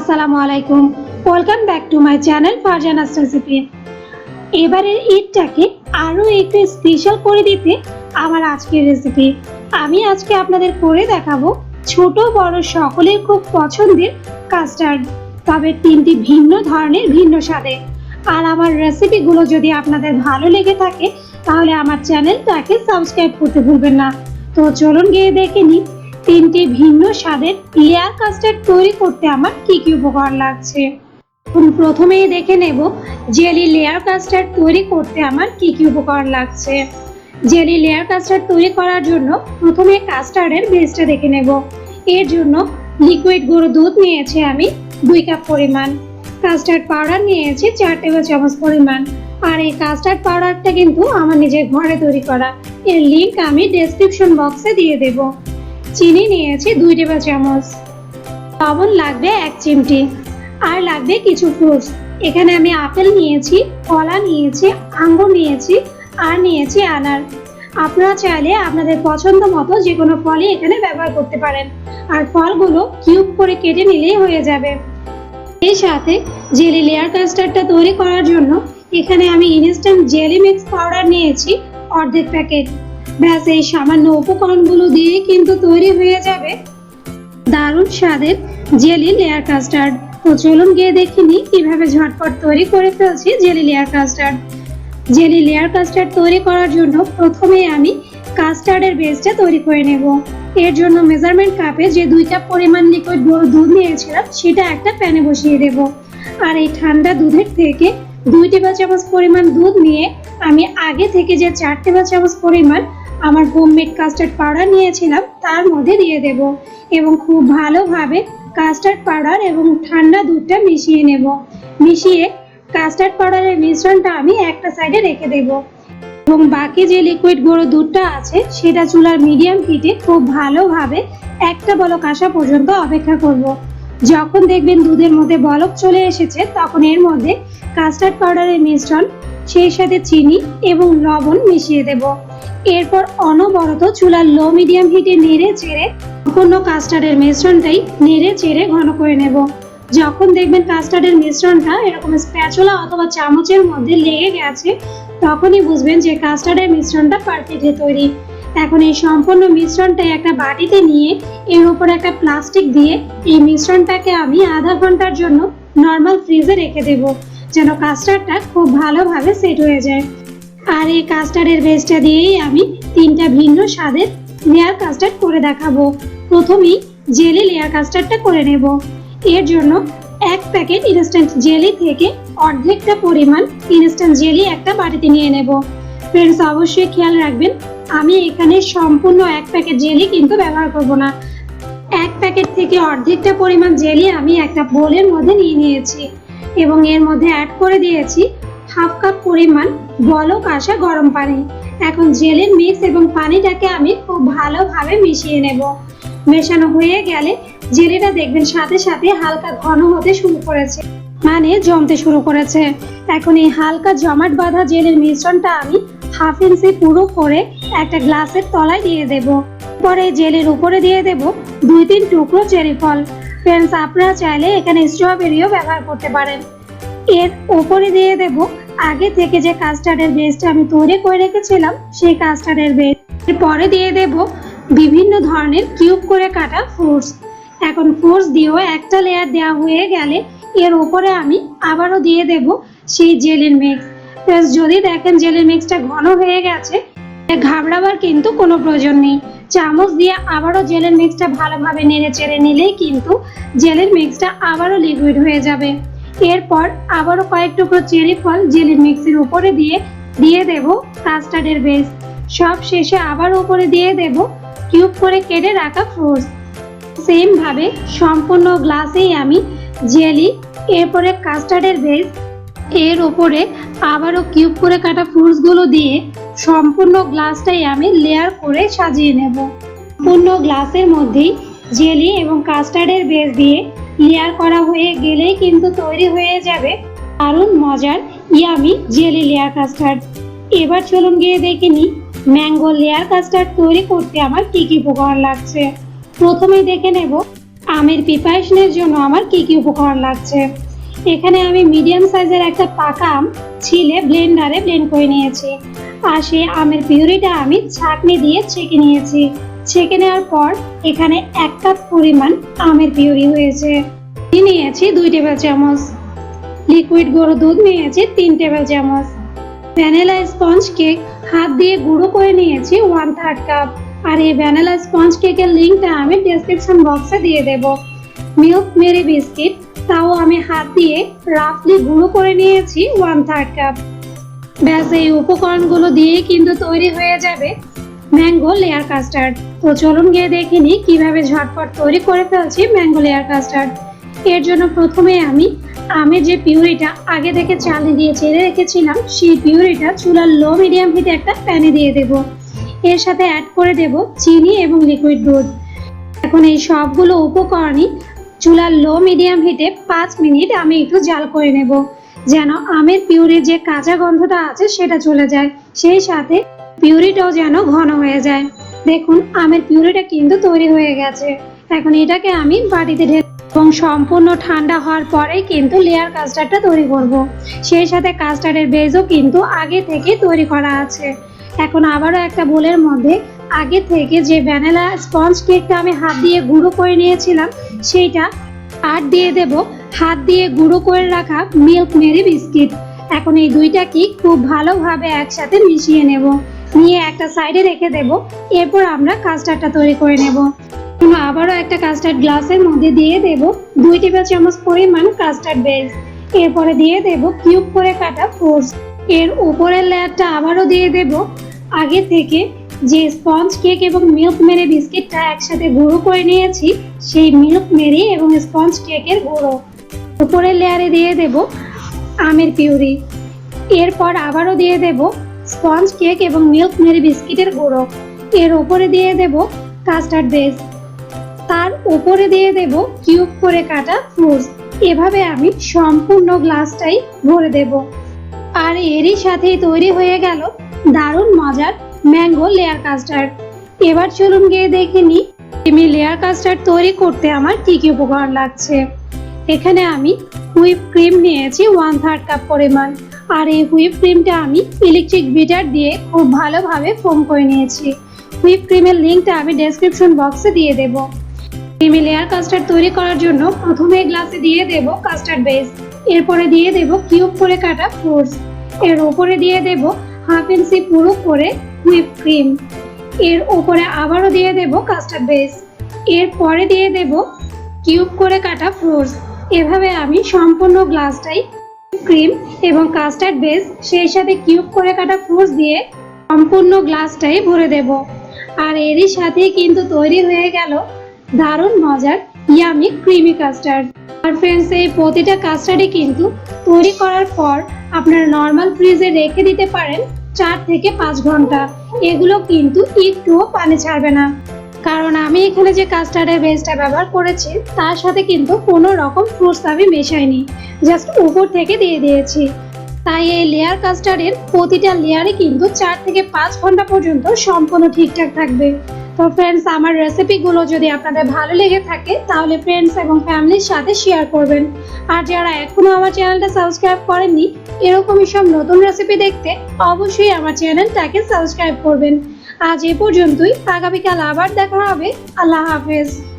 আসসালামু আলাইকুম। Welcome back to my channel Farzana's recipe এবারের ঈদটাকে আরও একটু স্পেশাল করে দিতে আমার আজকের রেসিপি আমি আজকে আপনাদের করে দেখাবো ছোট, বড় সকলের খুব পছন্দের কাস্টার্ড তবে তিনটি ভিন্ন ধরনের, ভিন্ন স্বাদে আর আমার রেসিপিগুলো যদি আপনাদের ভালো লেগে থাকে, তাহলে আমার চ্যানেলটাকে সাবস্ক্রাইব করতে ভুলবেন না। তো চলুন গিয়ে দেখে নিই। তিনটি ভিন্ন স্বাদের লেয়ার কাস্টার্ড তৈরি করতে আমার কি কি উপকরণ লাগছে? প্রথমেই দেখে নেব জেলি লেয়ার কাস্টার্ড তৈরি করতে আমার কি কি উপকরণ লাগছে। জেলি লেয়ার কাস্টার্ড তৈরি করার জন্য প্রথমে কাস্টার্ডের বেসটা দেখে নেব। এর জন্য লিকুইড গুঁড়ো দুধ নিয়েছি আমি দুই কাপ পরিমাণ। কাস্টার্ড পাউডার নিয়েছি চার টেবিল চামচ পরিমাণ। আর এই কাস্টার্ড পাউডারটা কিন্তু আমার নিজের ঘরে তৈরি করা। এর লিঙ্ক আমি ডেসক্রিপশন বক্সে দিয়ে দেবো। চিনি নিয়েছি দুই টেবিল চামচ। লবণ লাগবে এক চিমটি। আর লাগবে কিছু ফ্রুটস এখানে আমি আপেল নিয়েছি, কলা নিয়েছি, আঙ্গুর নিয়েছি, আর নিয়েছি আনার। আপনারা চাইলে আপনাদের পছন্দ মতো যে কোনো ফলই এখানে ব্যবহার করতে পারেন। আর ফলগুলো কিউব করে কেটে নিলেই হয়ে যাবে। এর সাথে জেলি লেয়ার কাস্টার্ডটা তৈরি করার জন্য এখানে আমি ইনস্ট্যান্ট জেলি মিক্স পাউডার নিয়েছি অর্ধেক প্যাকেট। ব্যাস এই সামান্য উপকরণগুলো দিয়ে কিন্তু তৈরি হয়ে যাবে। দারুণ স্বাদের জেলি লেয়ার কাস্টার্ড। তো চলুন গিয়ে দেখিনি কীভাবে ঝটপট তৈরি করে ফেলছি jelly layer custard. Jelly layer custard তৈরি করার জন্য প্রথমে আমি কাস্টার্ডের বেসটা তৈরি করে নেব। এর জন্য মেজারমেন্ট কাপে যে দুই কাপ পরিমাণ লিকুইড দুধ নিয়েছিলাম, সেটা একটা প্যানে বসিয়ে দেব। আর এই ঠান্ডা দুধের থেকে দুই টেবিল চামচ পরিমাণ দুধ নিয়ে আমি আগে থেকে যে চার টেবিল চামচ পরিমাণ আমার হোমমেড কাস্টার্ড পাউডার নিয়েছিলাম, তার মধ্যে দিয়ে দেব এবং খুব ভালোভাবে কাস্টার্ড পাউডার এবং ঠান্ডা দুধটা মিশিয়ে নেব। মিশিয়ে কাস্টার্ড পাউডারের মিশ্রণটা আমি একটা সাইডে রেখে দেব। এবং বাকি যে লিকুইড গুঁড়ো দুধটা আছে, সেটা চুলার মিডিয়াম হিটে খুব ভালোভাবে একটা বলক আসা পর্যন্ত অপেক্ষা করব। যখন দেখবেন দুধের মধ্যে বলক চলে এসেছে, তখন এর মধ্যে কাস্টার্ড পাউডারের মিশ্রণ, সেই সাথে চিনি এবং লবণ মিশিয়ে দেব। এরপর অনবরত চুলার লো মিডিয়াম হিটে নেড়ে চেড়ে সম্পূর্ণ কাস্টার্ডের মিশ্রণটাই নেড়ে চেড়ে ঘন করে নেব। যখন দেখবেন কাস্টার্ডের মিশ্রণটা এরকম স্প্যাচুলা অথবা চামচের মধ্যে লেগে গেছে, তখনই বুঝবেন যে কাস্টার্ডের মিশ্রণটা পারফেক্টলি তৈরি। এখন এই সম্পূর্ণ মিশ্রণটা একটা বাটিতে নিয়ে এর উপর একটা প্লাস্টিক দিয়ে এই মিশ্রণটাকে আমি আধা ঘণ্টার জন্য নর্মাল ফ্রিজে রেখে দেব, যেন কাস্টার্ডটা খুব ভালোভাবে সেট হয়ে যায়। আর এই কাস্টার্ডের বেসটা দিয়েই আমি তিনটা ভিন্ন স্বাদের লেয়ার কাস্টার্ড করে দেখাবো। প্রথমেই জেলি লেয়ার কাস্টার্ডটা করে নেব। এর জন্য এক প্যাকেট ইনস্ট্যান্ট জেলি থেকে অর্ধেকটা পরিমাণ ইনস্ট্যান্ট জেলি একটা বাটিতে নিয়ে নেব। ফ্রেন্ডস, অবশ্যই খেয়াল রাখবেন, আমি এখানে সম্পূর্ণ এক প্যাকেট জেলি কিন্তু ব্যবহার করব না। এক প্যাকেট থেকে অর্ধেকটা পরিমাণ জেলি আমি একটা বোলের মধ্যে নিয়ে নিয়েছি এবং এর মধ্যে অ্যাড করে দিয়েছি হাফ কাপ পরিমাণ বলক আসা গরম পানি। এখন জেলের মিক্স এবং পানিটাকে আমি খুব ভালোভাবে মিশিয়ে নেব। মেশানো হয়ে গেলে জেলিটা দেখবেন সাথে সাথে হালকা ঘন হতে শুরু করেছে। মানে জমতে শুরু করেছে। এখন এই হালকা জমাট বাঁধা জেলের মিশ্রণটা আমি হাফ ইঞ্চি পুরো করে একটা গ্লাসের তলায় দিয়ে দেব। পরে জেলের উপরে দিয়ে দেব দুই তিন টুকরো চেরি ফল। ফ্রেন্ডস আপনারা চাইলে এখানে স্ট্রবেরিও ব্যবহার করতে পারেন। এর উপরে দিয়ে দেব আগে থেকে যে কাস্টার্ডের বেসটা আমি তৈরি করে রেখেছিলাম, সেই কাস্টার্ডের বেস পরে দিয়ে দেব বিভিন্ন ধরনের কিউব করে কাটা ফ্রুটস এখন ফ্রুটস দিয়েও একটা লেয়ার দেওয়া হয়ে গেলে এর উপরে আমি আবারও দিয়ে দেব সেই জেলের মিক্স যদি দেখেন জেলের মিক্সটা ঘন হয়ে গেছে ঘাবড়াবার কিন্তু কোনো প্রয়োজন নেই। চামচ দিয়ে আবারও জেলের মিক্সটা ভালোভাবে নেড়ে চেড়ে নিলেই কিন্তু জেলের মিক্সটা আবারও লিকুইড হয়ে যাবে। এরপর আবারও কয়েক টুকরো চেরি ফল জেলির মিক্সির উপরে দিয়ে দিয়ে দেব কাস্টার্ডের বেস। সব শেষে আবার উপরে দিয়ে দেব কিউব করে কেটে রাখা ফ্রুটস। সেম ভাবে সম্পূর্ণ গ্লাসেই আমি জেলি, এরপরে কাস্টার্ডের বেস, এর উপরে আবারও কিউব করে কাটা ফ্রুটসগুলো দিয়ে সম্পূর্ণ গ্লাসটাই আমি লেয়ার করে সাজিয়ে নেব। সম্পূর্ণ গ্লাসের মধ্যেই জেলি এবং কাস্টার্ডের বেস দিয়ে লেয়ার করা হয়ে গেলেই কিন্তু তৈরি হয়ে যাবে দারুণ মজার ইয়ামি জেলি লেয়ার কাস্টার্ড। এবার চলুন গিয়ে দেখে নিই, ম্যাঙ্গো লেয়ার কাস্টার্ড তৈরি করতে আমার কি কি উপকরণ লাগছে। প্রথমে দেখে নেব, আমের প্রিপারেশনের জন্য আমার কি কি উপকরণ লাগছে। এখানে আমি মিডিয়াম সাইজের একটা পাকা আম ছিলে ব্লেন্ডারে ব্লেন্ড করে নিয়েছি। আর সেই আমের পিউরিটা আমি ছাঁকনি দিয়ে ছেঁকে নিয়েছি। ছেঁকে নেওয়ার পর এখানে এক কাপ পরিমাণ আমের পিউরি হয়েছে। নিয়েছি দুই টেবিল চামচ। লিকুইড গরু দুধ নিয়েছি তিন টেবিল চামচ। ভ্যানিলা স্পঞ্জ কেক হাত দিয়ে গুঁড়ো করে নিয়েছি ওয়ান থার্ড কাপ আর এই ভ্যানিলা স্পঞ্জ কেকের লিঙ্কটা আমি ডেসক্রিপশন বক্সে দিয়ে দেব। মিল্ক মেরি বিস্কিট, তাও আমি হাত দিয়ে রাফলি গুঁড়ো করে নিয়েছি ওয়ান থার্ড কাপ ব্যাস, এই উপকরণগুলো দিয়ে কিন্তু তৈরি হয়ে যাবে ম্যাঙ্গো লেয়ার কাস্টার্ড। তো চলুন গিয়ে দেখে নিই কীভাবে ঝটপট তৈরি করে ফেলছি ম্যাঙ্গো লেয়ার কাস্টার্ড। এর জন্য প্রথমে আমি আমের যে পিউরিটা, আগে থেকে চালে দিয়ে ছেড়ে রেখেছিলাম, সেই পিউরিটা চুলার লো মিডিয়াম হিটে একটা প্যানে দিয়ে দেব। এর সাথে অ্যাড করে দেব চিনি এবং লিকুইড দুধ এখন এই সবগুলো উপকরণই চুলার লো মিডিয়াম হিটে পাঁচ মিনিট আমি একটু জাল করে নেব, যেন আমের পিউরির যে কাঁচা গন্ধটা আছে সেটা চলে যায়। সেই সাথে পিউরিটাও যেন ঘন হয়ে যায়। দেখুন, আমের পিউরিটা কিন্তু তৈরি হয়ে গেছে। এখন এটাকে আমি বাটিতে ঢেলে এবং সম্পূর্ণ ঠান্ডা হওয়ার পরেই কিন্তু লেয়ার কাস্টার্ডটা তৈরি করব। সেই সাথে কাস্টার্ডের বেজও কিন্তু আগে থেকে তৈরি করা আছে। এখন আবারও একটা বোলের মধ্যে আগে থেকে যে ভ্যানিলা স্পঞ্জ কেকটা আমি হাত দিয়ে গুঁড়ো করে নিয়েছিলাম, সেইটা আর দিয়ে দেব হাত দিয়ে গুঁড়ো করে রাখা মিল্ক মেরি বিস্কিট এখন এই দুইটা কি খুব ভালোভাবে একসাথে মিশিয়ে নেব। নিয়ে একটা সাইডে রেখে দেব। এরপর আমরা কাস্টার্ডটা তৈরি করে নেব। আবারও একটা কাস্টার্ড গ্লাসের মধ্যে দিয়ে দেব। দুই টেবিল চামচ পরিমাণ কাস্টার্ড বেস। এরপরে দিয়ে দেব কিউব করে কাটা ফ্রুটস এর উপরের লেয়ারটা আবারও দিয়ে দেব। আগে থেকে যে স্পঞ্জ কেক এবং মিল্ক মেরি বিস্কিটটা একসাথে গুঁড়ো করে নিয়েছি, সেই মিল্ক মেরি এবং স্পঞ্জ কেকের গুঁড়ো। উপরের লেয়ারে দিয়ে দেব আমের পিউরি। এরপর আবারও দিয়ে দেব স্পঞ্জ কেক এবং মিল্ক মেরি বিস্কিটের গুঁড়ো। এর উপরে দিয়ে দেব কাস্টার্ড বেস। তার উপরে দিয়ে দেব কিউব করে কাটা ফ্রুটস। এভাবে আমি সম্পূর্ণ গ্লাসটাই ভরে দেব। আর এরই সাথেই তৈরি হয়ে গেল দারুণ মজার ম্যাঙ্গো লেয়ার কাস্টার্ড। এবার চলুন গিয়ে দেখে নিই, আমি লেয়ার কাস্টার্ড তৈরি করতে আমার কি কি উপকরণ লাগছে। এখানে আমি হুইপ ক্রিম নিয়েছি ওয়ান থার্ড কাপ পরিমাণ। আর এই হুইপ ক্রিমটা আমি ইলেকট্রিক বিটার দিয়ে খুব ভালোভাবে ফোম করে নিয়েছি। হুইপ ক্রিমের লিঙ্কটা আমি ডেসক্রিপশন বক্সে দিয়ে দেব। ক্রিমি লেয়ার কাস্টার্ড তৈরি করার জন্য প্রথমে গ্লাসে দিয়ে দেব কাস্টার্ড বেস এরপরে দিয়ে দেব কিউব করে কাটা ফ্রুটস এর উপরে দিয়ে দেব হাফ ইঞ্চি পুরো করে হুইপ ক্রিম। এর উপরে আবারও দিয়ে দেব কাস্টার্ড বেস এরপরে দিয়ে দেব কিউব করে কাটা ফ্রুটস এভাবে আমি সম্পূর্ণ গ্লাসটাই, ক্রিম এবং কাস্টার্ড বেস, সেই সাথে কিউব করে কাটা ফ্রুটস দিয়ে সম্পূর্ণ গ্লাসটাই ভরে দেব। আর এরই সাথে কিন্তু তৈরি হয়ে গেল দারুণ মজার ইয়ামি ক্রিমি কাস্টার্ড আর ফ্রেন্ডস এই প্রতিটা কাস্টার্ডই কিন্তু তৈরি করার পর আপনারা নর্মাল ফ্রিজে রেখে দিতে পারেন চার থেকে পাঁচ ঘণ্টা। এগুলো কিন্তু একটুও পানি ছাড়বে না। কারণ আমি এখানে যে কাস্টার্ডের বেসটা ব্যবহার করেছি, তার সাথে কিন্তু কোনো রকম ফ্রুটস আমি মেশাইনি জাস্ট উপর থেকে দিয়ে দিয়েছি। তাই এই লেয়ার কাস্টার্ডের প্রতিটা লেয়ারে কিন্তু চার থেকে পাঁচ ঘণ্টা পর্যন্ত সম্পূর্ণ ঠিকঠাক থাকবে। তো ফ্রেন্ডস আমার রেসিপিগুলো যদি আপনাদের ভালো লেগে থাকে, তাহলে ফ্রেন্ডস এবং ফ্যামিলির সাথে শেয়ার করবেন। আর যারা এখনও আমার চ্যানেলটা সাবস্ক্রাইব করেননি, এরকমই সব নতুন রেসিপি দেখতে অবশ্যই আমার চ্যানেলটাকে সাবস্ক্রাইব করবেন। আজ এ পর্যন্তই। আগামীকাল আবার দেখা হবে। আল্লাহ হাফেজ।